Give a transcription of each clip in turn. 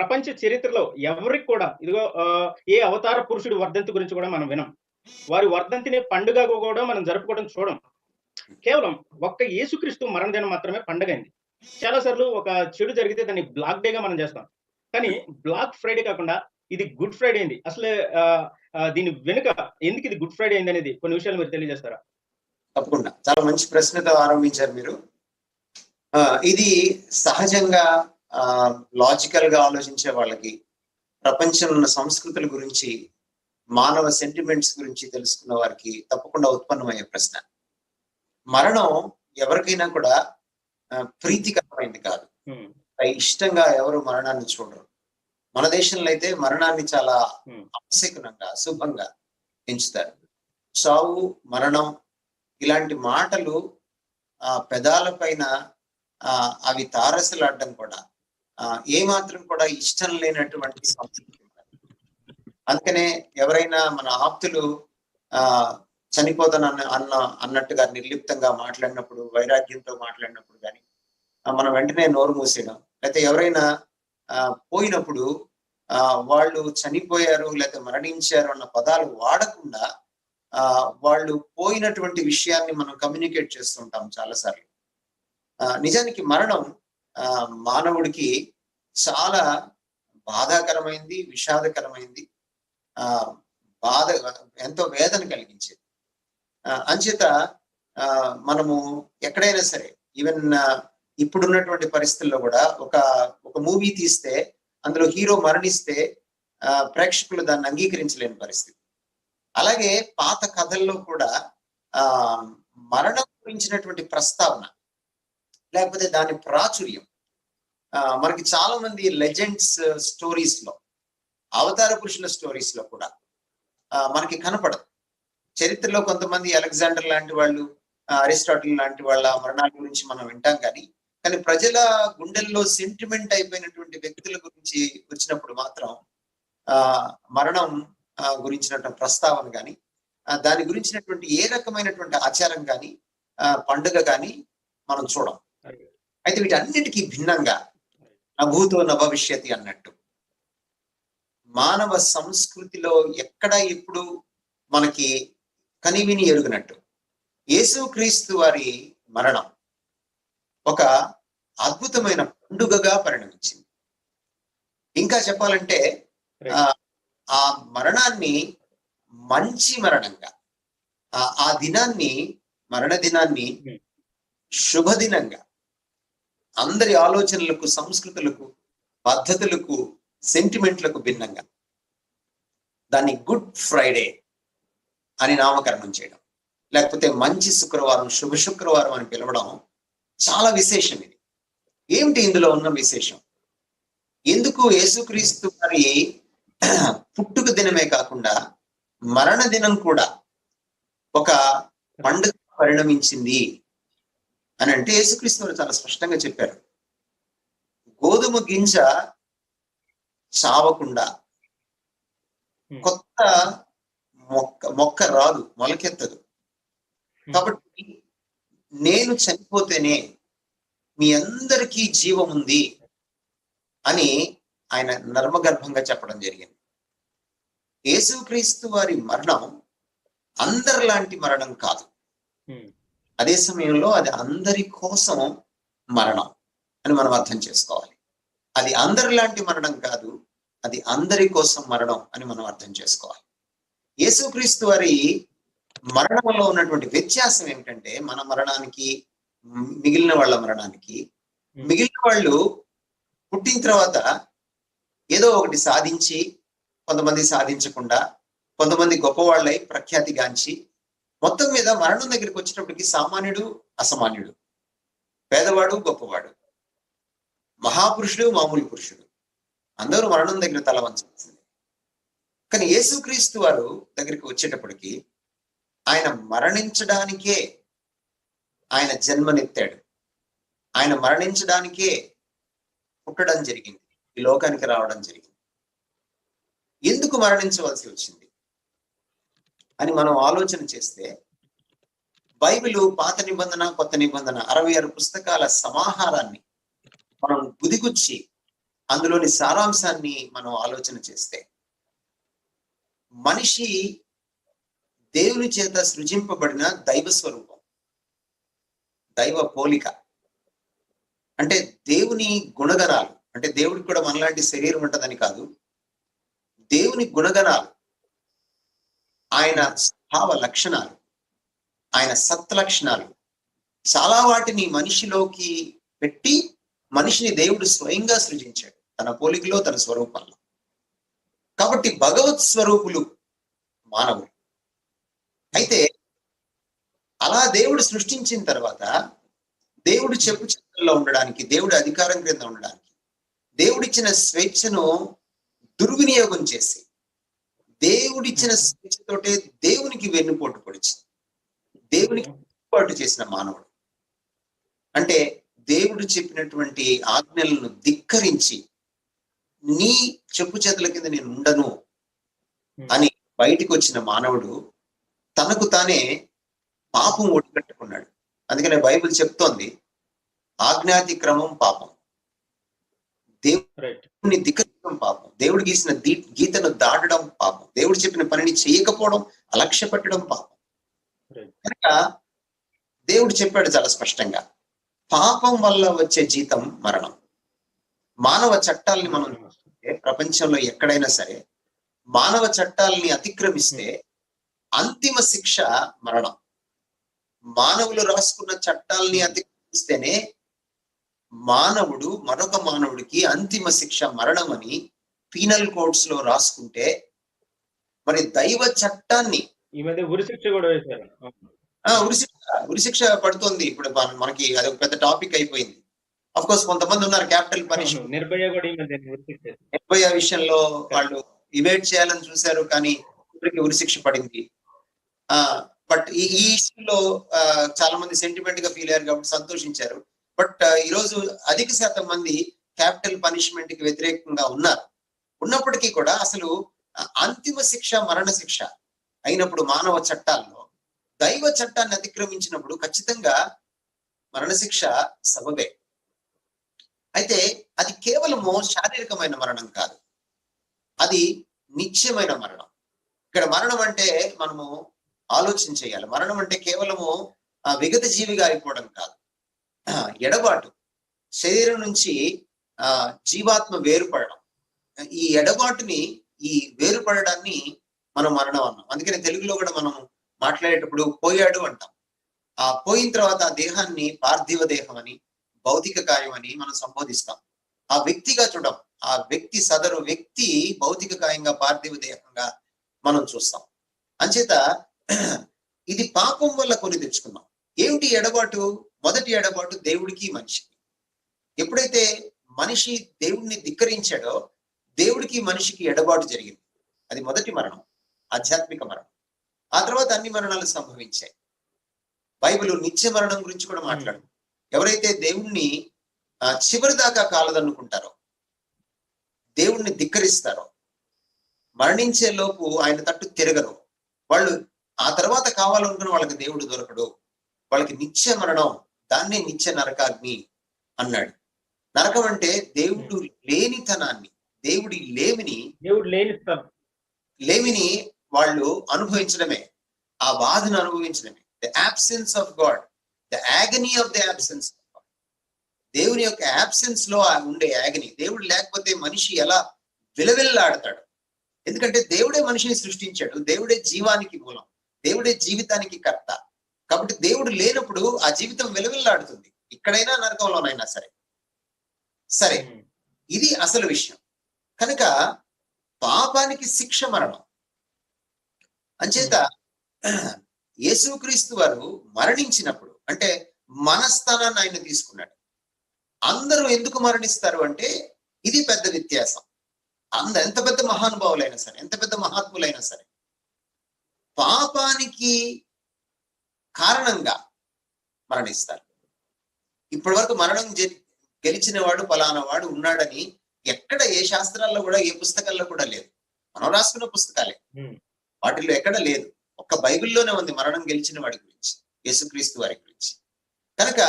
ప్రపంచ చరిత్రలో ఎవరికి కూడా ఇదిగో ఏ అవతార పురుషుడి వర్ధంతి గురించి కూడా మనం వినం. వారి వర్ధంతిని పండుగ కూడా మనం జరుపుకోవడం చూడం. కేవలం ఒక్క యేసుక్రీస్తు మరణదినం మాత్రమే పండుగ అయింది చాలా సార్లు ఒక చెడు జరిగితే దాన్ని బ్లాక్ డేగా మనం చేస్తాం. కానీ బ్లాక్ ఫ్రైడే కాకుండా ఇది గుడ్ ఫ్రైడే అయింది అసలు దీని వెనుక ఎందుకు ఇది గుడ్ ఫ్రైడే అయింది అనేది కొన్ని విషయాలు మీరు తెలియజేస్తారా? తప్పకుండా. చాలా మంచి ప్రశ్నతో ఆరంభించారు మీరు. ఇది సహజంగా లాజికల్గా ఆలోచించే వాళ్ళకి ప్రపంచంలో ఉన్న సంస్కృతుల గురించి మానవ సెంటిమెంట్స్ గురించి తెలుసుకున్న వారికి తప్పకుండా ఉత్పన్నమయ్యే ప్రశ్న. మరణం ఎవరికైనా కూడా ప్రీతికరమైంది కాదు. ఇష్టంగా ఎవరు మరణాన్ని చూడరు. మన దేశంలో అయితే మరణాన్ని చాలా. అపశకునంగా అశుభంగా ఎంచుతారు. సావు మరణం ఇలాంటి మాటలు ఆ పెదాల పైన ఆ అవి తారసలాడడం కూడా ఏమాత్రం కూడా ఇష్టం లేనటువంటి సంస్కృతి అందుకనే ఎవరైనా మన ఆప్తులు ఆ చనిపోతానన్న అన్న అన్నట్టుగా నిర్లిప్తంగా మాట్లాడినప్పుడు వైరాగ్యంతో మాట్లాడినప్పుడు కానీ మనం వెంటనే నోరు మూసేయడం. లేకపోతే ఎవరైనా ఆ పోయినప్పుడు ఆ వాళ్ళు చనిపోయారు లేకపోతే మరణించారు అన్న పదాలు వాడకుండా ఆ వాళ్ళు పోయినటువంటి విషయాన్ని మనం కమ్యూనికేట్ చేస్తుంటాం చాలాసార్లు. ఆ నిజానికి మరణం మానవుడికి చాలా బాధాకరమైంది విషాదకరమైంది ఆ బాధ ఎంతో వేదన కలిగించేది. ఆ, అంచేత ఆ మనము ఎక్కడైనా సరే ఈవెన్ ఇప్పుడున్నటువంటి పరిస్థితుల్లో కూడా ఒక ఒక మూవీ తీస్తే అందులో హీరో మరణిస్తే ఆ, ప్రేక్షకులు దాన్ని అంగీకరించలేని పరిస్థితి. అలాగే పాత కథల్లో కూడా ఆ మరణం గురించినటువంటి ప్రస్తావన లేకపోతే దాని ప్రాచుర్యం మనకి చాలా మంది లెజెండ్స్ స్టోరీస్లో అవతార పురుషుల స్టోరీస్లో కూడా మనకి కనపడదు. చరిత్రలో కొంతమంది అలెగ్జాండర్ లాంటి వాళ్ళు అరిస్టాటిల్ లాంటి వాళ్ళ మరణాల గురించి మనం వింటాం కానీ కానీ ప్రజల గుండెల్లో సెంటిమెంట్ అయిపోయినటువంటి వ్యక్తుల గురించి వచ్చినప్పుడు మాత్రం ఆ మరణం గురించినటువంటి ప్రస్తావన కానీ దాని గురించినటువంటి ఏ రకమైనటువంటి ఆచారం కానీ పండుగ కానీ మనం చూడం. అయితే వీటన్నిటికీ భిన్నంగా అభూతో నభవిష్యతి అన్నట్టు. మానవ సంస్కృతిలో ఎక్కడ ఎప్పుడు మనకి కనివిని ఎరుగినట్టు. యేసుక్రీస్తు వారి మరణం ఒక అద్భుతమైన పండుగగా పరిణమించింది. ఇంకా చెప్పాలంటే ఆ మరణాన్ని మంచి మరణంగా ఆ ఆ దినాన్ని మరణ దినాన్ని శుభదినంగా అందరి ఆలోచనలకు సంస్కృతులకు పద్ధతులకు సెంటిమెంట్లకు భిన్నంగా. దాన్ని గుడ్ ఫ్రైడే అని నామకరణం చేయడం. లేకపోతే మంచి శుక్రవారం శుభ శుక్రవారం అని పిలవడం చాలా విశేషం ఇది. ఏమిటి ఇందులో ఉన్న విశేషం? ఎందుకు యేసుక్రీస్తు వారి పుట్టుక దినమే కాకుండా మరణ దినం కూడా ఒక పండుగ పరిణమించింది? అని అంటే యేసుక్రీస్తు వారు చాలా స్పష్టంగా చెప్పారు. గోధుమ గింజ చావకుండా కొత్త మొక్క మొక్క రాదు మొలకెత్తదు. కాబట్టి నేను చనిపోతేనే మీ అందరికీ జీవం ఉంది అని ఆయన నర్మగర్భంగా చెప్పడం జరిగింది. యేసుక్రీస్తు వారి మరణం అందరిలాంటి మరణం కాదు. అదే సమయంలో అది అందరి కోసం మరణం అని మనం అర్థం చేసుకోవాలి. అది అందరిలాంటి మరణం కాదు అది అందరి కోసం మరణం అని మనం అర్థం చేసుకోవాలి. యేసుక్రీస్తు వారి మరణంలో ఉన్నటువంటి వ్యత్యాసం ఏమిటంటే మన మరణానికి మిగిలిన వాళ్ళ మరణానికి మిగిలిన వాళ్ళు పుట్టిన తర్వాత ఏదో ఒకటి సాధించి కొంతమంది సాధించకుండా కొంతమంది గొప్పవాళ్ళై ప్రఖ్యాతిగాంచి మొత్తం మీద మరణం దగ్గరికి వచ్చినప్పటికి సామాన్యుడు అసామాన్యుడు. పేదవాడు గొప్పవాడు. మహాపురుషుడు మామూలు పురుషుడు. అందరూ మరణం దగ్గర తల వంచాల్సింది. కానీ యేసుక్రీస్తు వారు దగ్గరికి వచ్చేటప్పటికి ఆయన మరణించడానికే ఆయన జన్మనెత్తాడు. ఆయన మరణించడానికే పుట్టడం జరిగింది. ఈ లోకానికి రావడం జరిగింది. ఎందుకు మరణించవలసి వచ్చింది? అని మనం ఆలోచన చేస్తే బైబిల్ పాత నిబంధన కొత్త నిబంధన అరవై ఆరు పుస్తకాల సమాహారాన్ని మనం గుదిగుచ్చి అందులోని సారాంశాన్ని మనం ఆలోచన చేస్తే మనిషి దేవుని చేత సృజింపబడిన దైవ స్వరూపం దైవ పోలిక. అంటే దేవుని గుణగణాలు అంటే దేవుడికి కూడా మనలాంటి శరీరం ఉంటదని కాదు దేవుని గుణగణాలు ఆయన స్వభావ లక్షణాలు ఆయన సత్ లక్షణాలు. చాలా వాటిని మనిషిలోకి పెట్టి మనిషిని దేవుడు స్వయంగా సృజించాడు తన పోలికలో తన స్వరూపంలో. కాబట్టి భగవత్ స్వరూపులు మానవులు. అయితే అలా దేవుడు సృష్టించిన తర్వాత దేవుడు చెప్పు చేతుల్లో ఉండడానికి దేవుడి అధికారం క్రింద ఉండడానికి దేవుడిచ్చిన స్వేచ్ఛను దుర్వినియోగం చేసి దేవుడిచ్చిన స్వేచ్ఛతోటే దేవునికి వెన్నుపోటు పొడిచి దేవునికి పాటు చేసిన మానవుడు. అంటే దేవుడు చెప్పినటువంటి ఆజ్ఞలను ధిక్కరించి నీ చెప్పు చేతుల కింద నేను ఉండను అని బయటికి వచ్చిన మానవుడు తనకు తానే పాపం ఒడిగట్టుకున్నాడు. అందుకనే బైబిల్ చెప్తోంది ఆజ్ఞాతిక్రమం పాపం. రైట్ దేవుడిని ధిక్కరించడం పాపం. దేవుడు గీసిన దీ- గీతను దాటడం పాపం. దేవుడు చెప్పిన పనిని చేయకపోవడం అలక్ష్య పెట్టడం పాపం. కనుక దేవుడు చెప్పాడు చాలా స్పష్టంగా. పాపం వల్ల వచ్చే జీతం మరణం. మానవ చట్టాలని మనం ప్రపంచంలో ఎక్కడైనా సరే మానవ చట్టాలని అతిక్రమిస్తే అంతిమ శిక్ష మరణం. మానవులు రాసుకున్న చట్టాలని అతిక్రమిస్తేనే మానవుడు మరొక మానవుడికి అంతిమ శిక్ష మరణం అని పీనల్ కోడ్స్లో రాసుకుంటే మరి దైవ చట్టాన్ని ఈ మధ్య ఉరిశిక్ష కూడా వేశారు. ఉరిశిక్ష ఉరిశిక్ష పడుతుంది. ఇప్పుడు మన- మనకి అది ఒక పెద్ద టాపిక్ అయిపోయింది. అఫ్ కోర్స్ కొంతమంది ఉన్నారు క్యాపిటల్ పనిష్మెంట్ నిర్భయ కూడా. నిర్భయ విషయంలో వాళ్ళు ఇవేట్ చేయాలని చూశారు కానీ ఇప్పటికి ఉరిశిక్ష పడింది. ఆ బట్ ఈ ఈ ఇష్యూలో చాలా మంది సెంటిమెంట్గా ఫీల్ అయ్యారు కాబట్టి సంతోషించారు. బట్ ఈ రోజు అధిక శాతం మంది క్యాపిటల్ పనిష్మెంట్కి వ్యతిరేకంగా ఉన్నారు. ఉన్నప్పటికీ కూడా అసలు అంతిమ శిక్ష మరణ శిక్ష అయినప్పుడు మానవ చట్టాల్లో దైవ చట్టాన్ని అతిక్రమించినప్పుడు ఖచ్చితంగా మరణశిక్ష సబబే. అయితే అది కేవలము శారీరకమైన మరణం కాదు. అది నిత్యమైన మరణం. ఇక్కడ మరణం అంటే మనము ఆలోచన చేయాలి. మరణం అంటే కేవలము ఆ విగత జీవిగా అయిపోవడం కాదు. ఎడబాటు. శరీరం నుంచి ఆ జీవాత్మ వేరుపడడం. ఈ ఎడబాటుని ఈ వేరుపడడాన్ని మనం మరణం అన్నాం. అందుకని తెలుగులో కూడా మనం మాట్లాడేటప్పుడు పోయాడు అంటాం. ఆ పోయిన తర్వాత ఆ దేహాన్ని పార్థివ దేహం అని భౌతిక కాయం అని మనం సంబోధిస్తాం. ఆ వ్యక్తిగా చూడం ఆ వ్యక్తి సదరు వ్యక్తి భౌతిక కాయంగా పార్థివ దేహంగా మనం చూస్తాం. అంచేత ఇది పాపం వల్ల కొని తెచ్చుకున్నాం. ఏమిటి ఎడబాటు? మొదటి ఎడబాటు దేవుడికి మనిషికి. ఎప్పుడైతే మనిషి దేవుడిని ధిక్కరించాడో దేవుడికి మనిషికి ఎడబాటు జరిగింది. అది మొదటి మరణం ఆధ్యాత్మిక మరణం. ఆ తర్వాత అన్ని మరణాలు సంభవించాయి. బైబిల్ నిత్య మరణం గురించి కూడా మాట్లాడు ఎవరైతే దేవుణ్ణి ఆ, చివరి దాకా కాలదనుకుంటారో దేవుణ్ణి ధిక్కరిస్తారో మరణించే లోపు ఆయన తట్టు తిరగరు. వాళ్ళు ఆ తర్వాత కావాలనుకున్న వాళ్ళకి దేవుడు దొరకడు. వాళ్ళకి నిత్య మరణం దాన్నే నిత్య నరకాగ్ని అన్నాడు. నరకం అంటే దేవుడు లేనితనాన్ని దేవుడి లేమిని దేవుడు లేని లేమిని వాళ్ళు అనుభవించడమే ఆ బాధను అనుభవించడమే. The absence of God the agony of the God. దేవుని యొక్క absence లో ఉండే యాగని దేవుడు లేకపోతే మనిషి ఎలా విలవిల్లాడతాడు? ఎందుకంటే దేవుడే మనిషిని సృష్టించాడు. దేవుడే జీవానికి మూలం. దేవుడే జీవితానికి కర్త. కాబట్టి దేవుడు లేనప్పుడు ఆ జీవితం విలవిల్లాడుతుంది. ఇక్కడైనా నరకంలోనైనా సరే. సరే ఇది అసలు విషయం. కనుక పాపానికి శిక్ష మరణం. అంచేత యేసుక్రీస్తు వారు మరణించినప్పుడు అంటే మన స్థానాన్ని ఆయన తీసుకున్నాడు. అందరూ ఎందుకు మరణిస్తారు అంటే ఇది పెద్ద వ్యత్యాసం. అంద ఎంత పెద్ద మహానుభావులైనా సరే ఎంత పెద్ద మహాత్ములైనా సరే పాపానికి కారణంగా మరణిస్తారు. ఇప్పటి వరకు మరణం గెలిచిన వాడు ఫలానా వాడు ఉన్నాడని ఎక్కడ ఏ శాస్త్రాల్లో కూడా ఏ పుస్తకాల్లో కూడా లేదు. మనం రాసుకున్న పుస్తకాలే. వాటిల్లో ఎక్కడ లేదు. ఒక్క బైబిల్లోనే ఉంది మరణం గెలిచిన వాడి గురించి యేసుక్రీస్తు వారి గురించి. కనుక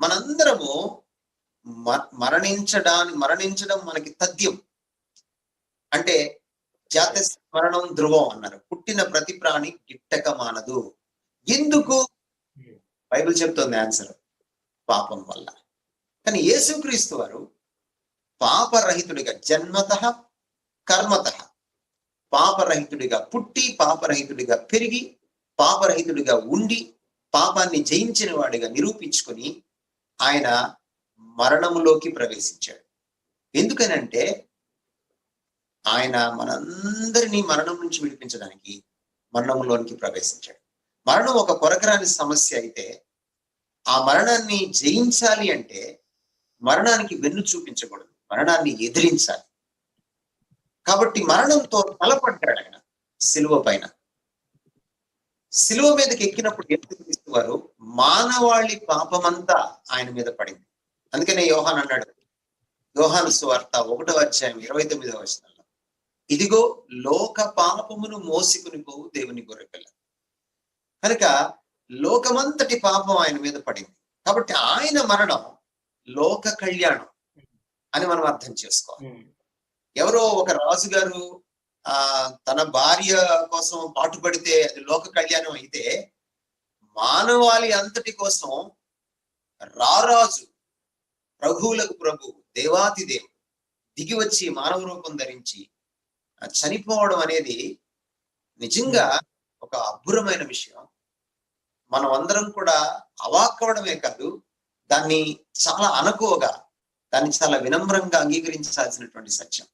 మనందరము మరణించడాన్ని మరణించడం మనకి తథ్యం. అంటే జాత మరణం ధ్రువం అన్నారు. పుట్టిన ప్రతి ప్రాణి గిట్టక మానదు ఎందుకు? బైబిల్ చెప్తోంది ఆన్సర్. పాపం వల్ల. కానీ యేసుక్రీస్తు వారు పాపరహితుడిగా జన్మత కర్మత పాపరహితుడిగా పుట్టి పాపరహితుడిగా పెరిగి పాపరహితుడిగా ఉండి పాపాన్ని జయించిన వాడిగా నిరూపించుకొని ఆయన మరణములోకి ప్రవేశించాడు. ఎందుకనంటే ఆయన మనందరినీ మరణం నుంచి విడిపించడానికి మరణంలోనికి ప్రవేశించాడు. మరణం ఒక కొరకరాని సమస్య అయితే ఆ మరణాన్ని జయించాలి అంటే మరణానికి వెన్ను చూపించకూడదు. మరణాన్ని ఎదిరించాలి. కాబట్టి మరణంతో తలపడ్డాడు ఆయన సిలువ పైన. సిలువ మీదకి ఎక్కినప్పుడు ఎందుకు వారు మానవాళి పాపమంతా ఆయన మీద పడింది. అందుకనే యోహాన్ అన్నాడు యోహాను సువార్త ఒకటో అధ్యాయం ఇరవై తొమ్మిదవ వచనంలో ఇదిగో లోక పాపమును మోసుకుని పోవు దేవుని గొర్రెపిల్ల. కనుక లోకమంతటి పాపం ఆయన మీద పడింది. కాబట్టి ఆయన మరణం లోక కళ్యాణం అని మనం అర్థం చేసుకోవాలి. ఎవరో ఒక రాజుగారు ఆ తన భార్య కోసం పాటుపడితే అది లోక కళ్యాణం అయితే మానవాళి అంతటి కోసం రారాజు ప్రభువులకు ప్రభు దేవాతి దేవుడు దిగి వచ్చి మానవ రూపం ధరించి చనిపోవడం అనేది నిజంగా ఒక అబ్బురమైన విషయం. మనం అందరం కూడా అవాక్కవడమే కాదు దాన్ని చాలా అనుకోగా దాన్ని చాలా వినమ్రంగా అంగీకరించాల్సినటువంటి సత్యం.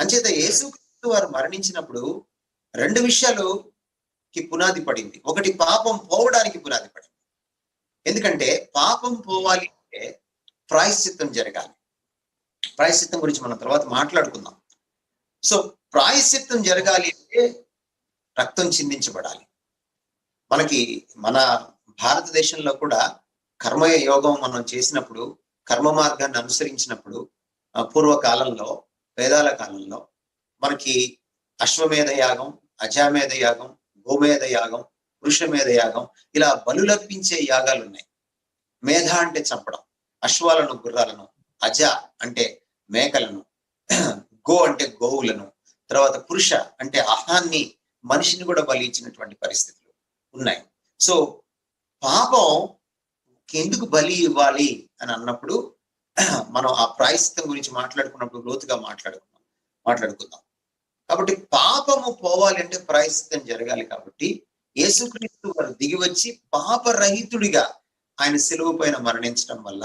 అంచేత యేసుక్రీస్తు వారు మరణించినప్పుడు రెండు విషయాలుకి పునాది పడింది. ఒకటి పాపం పోవడానికి పునాది పడింది. ఎందుకంటే పాపం పోవాలి అంటే ప్రాయశ్చిత్తం జరగాలి. ప్రాయశ్చిత్తం గురించి మనం తర్వాత మాట్లాడుకుందాం. సో ప్రాయశ్చిత్తం జరగాలి అంటే రక్తం చిందించబడాలి. మనకి మన భారతదేశంలో కూడా కర్మయ యోగం మనం చేసినప్పుడు కర్మ మార్గాన్ని అనుసరించినప్పుడు పూర్వకాలంలో వేదాల కాలంలో మనకి అశ్వమేధ యాగం అజామేధ యాగం గోమేధ యాగం వృషమేధ యాగం ఇలా బలులర్పించే యాగాలు ఉన్నాయి. మేధ అంటే చంపడం అశ్వాలను గుర్రాలను అజ అంటే మేకలను గో అంటే గోవులను తర్వాత పురుష అంటే అహాన్ని మనిషిని కూడా బలి ఇచ్చినటువంటి ఉన్నాయి. సో పాపం ఎందుకు బలి ఇవ్వాలి అని అన్నప్పుడు మనం ఆ ప్రాయశ్చిత్తం గురించి మాట్లాడుకున్నప్పుడు లోతుగా మాట్లాడుకున్నాం మాట్లాడుకుందాం. కాబట్టి పాపము పోవాలి అంటే ప్రాయశ్చిత్తం జరగాలి కాబట్టి యేసుక్రీస్తు వారు దిగి వచ్చి పాపరహితుడిగా ఆయన సెలవు పైన మరణించడం వల్ల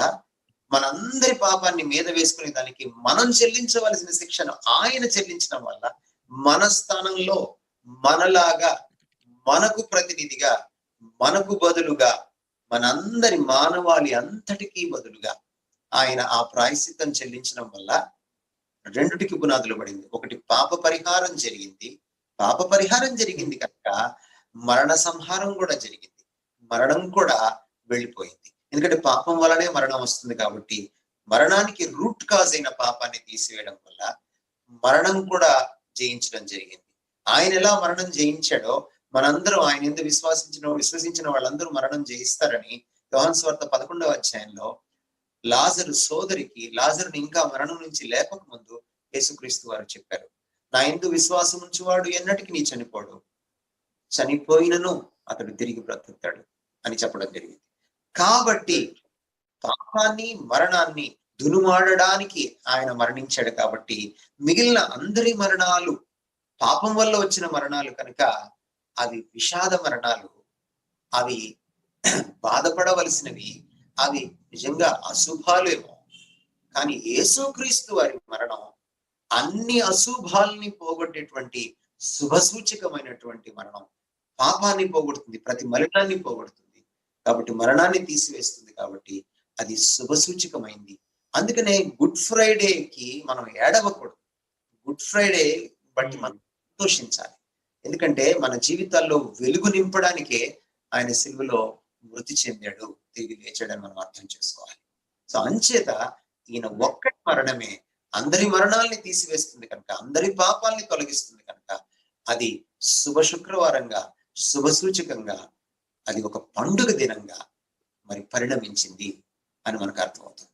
మనందరి పాపాన్ని మీద వేసుకునే దానికి మనం చెల్లించవలసిన శిక్షను ఆయన చెల్లించడం వల్ల మన స్థానంలో మనలాగా మనకు ప్రతినిధిగా మనకు బదులుగా మనందరి మానవాళి అంతటికీ బదులుగా ఆయన ఆ ప్రాయశ్చిత్తం చెల్లించడం వల్ల రెండుటికి పునాదులు పడింది. ఒకటి పాప పరిహారం జరిగింది. పాప పరిహారం జరిగింది కనుక మరణ సంహారం కూడా జరిగింది. మరణం కూడా వెళ్ళిపోయింది. ఎందుకంటే పాపం వల్లనే మరణం వస్తుంది కాబట్టి మరణానికి రూట్ కాజ్ అయిన పాపాన్ని తీసివేయడం వల్ల మరణం కూడా జయించడం జరిగింది. ఆయన ఎలా మరణం జయించాడో మనందరం ఆయన ఎందుకు విశ్వాసించిన విశ్వసించిన వాళ్ళందరూ మరణం జయిస్తారని యోహన్ స్వార్థ పదకొండవ అధ్యాయంలో లాజరు సోదరికి లాజరుని ఇంకా మరణం నుంచి లేపక ముందు యేసుక్రీస్తు వారు చెప్పారు. నా ఎందు విశ్వాసం ఉంచువాడు ఎన్నటికి నీ చనిపోడు? చనిపోయినను అతడు తిరిగి బ్రతుకుతాడు అని చెప్పడం జరిగింది. కాబట్టి పాపాన్ని మరణాన్ని దునుమాడడానికి ఆయన మరణించాడు కాబట్టి మిగిలిన అందరి మరణాలు పాపం వల్ల వచ్చిన మరణాలు కనుక అవి విషాద మరణాలు. అవి బాధపడవలసినవి. అవి నిజంగా అశుభాలేమో. కానీ యేసుక్రీస్తు వారి మరణం అన్ని అశుభాల్ని పోగొట్టేటువంటి శుభసూచకమైనటువంటి మరణం. పాపాన్ని పోగొడుతుంది. ప్రతి మరణాన్ని పోగొడుతుంది. కాబట్టి మరణాన్ని తీసివేస్తుంది కాబట్టి అది శుభసూచకమైంది. అందుకనే గుడ్ ఫ్రైడేకి మనం ఏడవకూడదు. గుడ్ ఫ్రైడే బట్టి మనం సంతోషించాలి. ఎందుకంటే మన జీవితాల్లో వెలుగు నింపడానికే ఆయన సిలువలో మృతి చెందాడు తిరిగి లేచాడని మనం అర్థం చేసుకోవాలి. సో అంచేత ఈయన ఒక్కటి మరణమే అందరి మరణాల్ని తీసివేస్తుంది కనుక అందరి పాపాల్ని తొలగిస్తుంది కనుక అది శుభ శుక్రవారంగా శుభ సూచకంగా అది ఒక పండుగ దినంగా మరి పరిణమించింది అని మనకు అర్థమవుతుంది.